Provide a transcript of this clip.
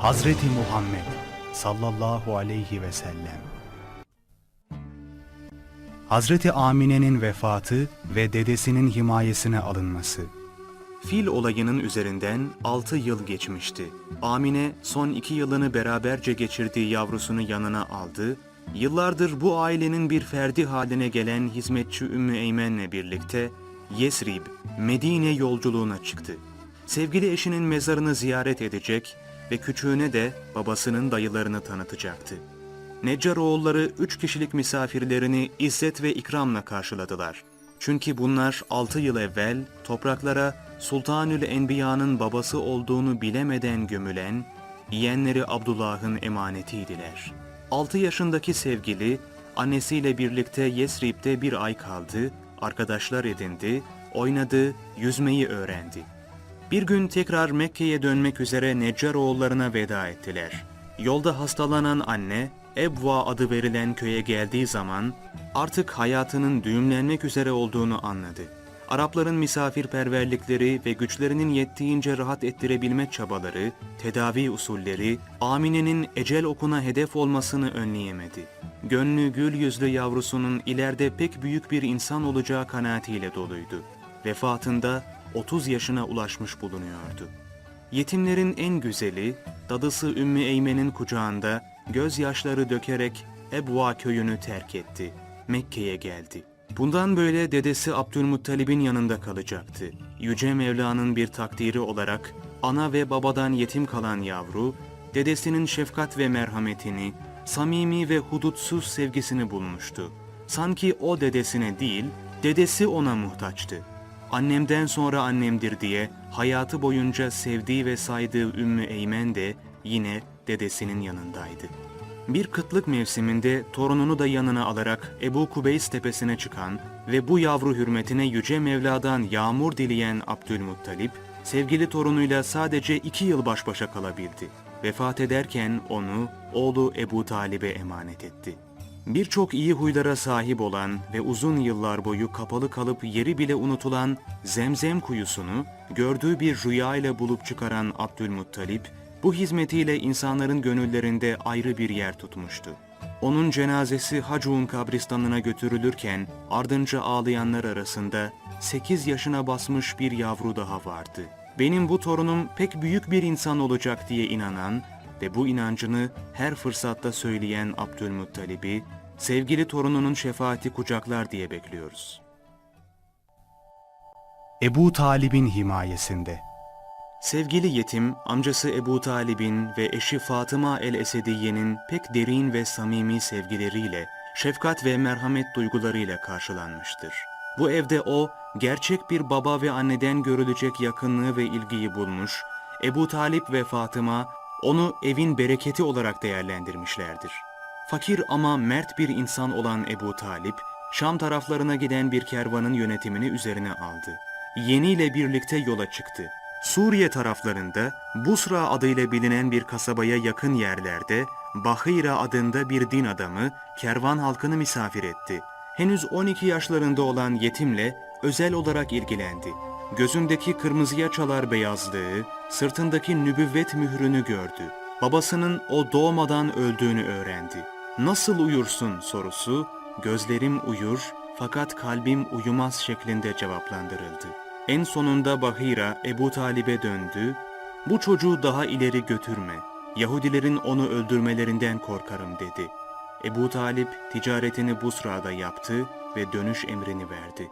Hazreti Muhammed sallallahu aleyhi ve sellem Hazreti Amine'nin vefatı ve dedesinin himayesine alınması Fil olayının üzerinden 6 yıl geçmişti. Amine son iki yılını beraberce geçirdiği yavrusunu yanına aldı. Yıllardır bu ailenin bir ferdi haline gelen hizmetçi Ümmü Eymen'le birlikte Yesrib, Medine yolculuğuna çıktı. Sevgili eşinin mezarını ziyaret edecek ve küçüğüne de babasının dayılarını tanıtacaktı. Neccaroğulları üç kişilik misafirlerini izzet ve ikramla karşıladılar. Çünkü bunlar altı yıl evvel topraklara Sultanül Enbiya'nın babası olduğunu bilemeden gömülen, yeğenleri Abdullah'ın emanetiydiler. Altı yaşındaki sevgili, annesiyle birlikte Yesrib'de bir ay kaldı, arkadaşlar edindi, oynadı, yüzmeyi öğrendi. Bir gün tekrar Mekke'ye dönmek üzere Neccaroğullarına veda ettiler. Yolda hastalanan anne, Ebva adı verilen köye geldiği zaman artık hayatının düğümlenmek üzere olduğunu anladı. Arapların misafirperverlikleri ve güçlerinin yettiğince rahat ettirebilme çabaları, tedavi usulleri, Amine'nin ecel okuna hedef olmasını önleyemedi. Gönlü gül yüzlü yavrusunun ileride pek büyük bir insan olacağı kanaatiyle doluydu. Vefatında 30 yaşına ulaşmış bulunuyordu. Yetimlerin en güzeli, dadısı Ümmü Eymen'in kucağında gözyaşları dökerek Ebva köyünü terk etti. Mekke'ye geldi. Bundan böyle dedesi Abdülmuttalib'in yanında kalacaktı. Yüce Mevla'nın bir takdiri olarak ana ve babadan yetim kalan yavru, dedesinin şefkat ve merhametini, samimi ve hudutsuz sevgisini bulmuştu. Sanki o dedesine değil, dedesi ona muhtaçtı annemden sonra annemdir diye hayatı boyunca sevdiği ve saydığı Ümmü Eymen de yine dedesinin yanındaydı. Bir kıtlık mevsiminde torununu da yanına alarak Ebu Kubeys tepesine çıkan ve bu yavru hürmetine Yüce Mevla'dan yağmur dileyen Abdülmuttalip, sevgili torunuyla sadece iki yıl baş başa kalabildi. Vefat ederken onu oğlu Ebu Talib'e emanet etti. Birçok iyi huylara sahip olan ve uzun yıllar boyu kapalı kalıp yeri bile unutulan Zemzem kuyusunu gördüğü bir rüya ile bulup çıkaran Abdülmuttalip, bu hizmetiyle insanların gönüllerinde ayrı bir yer tutmuştu. Onun cenazesi Hacun kabristanına götürülürken ardınca ağlayanlar arasında 8 yaşına basmış bir yavru daha vardı. Benim bu torunum pek büyük bir insan olacak diye inanan ve bu inancını her fırsatta söyleyen Abdülmuttalib'i sevgili torununun şefaati kucaklar diye bekliyoruz. Ebu Talib'in himayesinde Sevgili yetim, amcası Ebu Talib'in ve eşi Fatıma el-Esediye'nin pek derin ve samimi sevgileriyle, şefkat ve merhamet duygularıyla karşılanmıştır. Bu evde o, gerçek bir baba ve anneden görülecek yakınlığı ve ilgiyi bulmuş, Ebu Talip ve Fatıma onu evin bereketi olarak değerlendirmişlerdir. Fakir ama mert bir insan olan Ebu Talip, Şam taraflarına giden bir kervanın yönetimini üzerine aldı. Yeniyle birlikte yola çıktı. Suriye taraflarında Busra adıyla bilinen bir kasabaya yakın yerlerde Bahira adında bir din adamı kervan halkını misafir etti. Henüz 12 yaşlarında olan yetimle özel olarak ilgilendi. Gözündeki kırmızıya çalar beyazlığı, sırtındaki nübüvvet mührünü gördü. Babasının o doğmadan öldüğünü öğrendi. Nasıl uyursun sorusu, gözlerim uyur fakat kalbim uyumaz şeklinde cevaplandırıldı. En sonunda Bahira Ebu Talib'e döndü. Bu çocuğu daha ileri götürme. Yahudilerin onu öldürmelerinden korkarım dedi. Ebu Talip ticaretini Busra'da yaptı ve dönüş emrini verdi.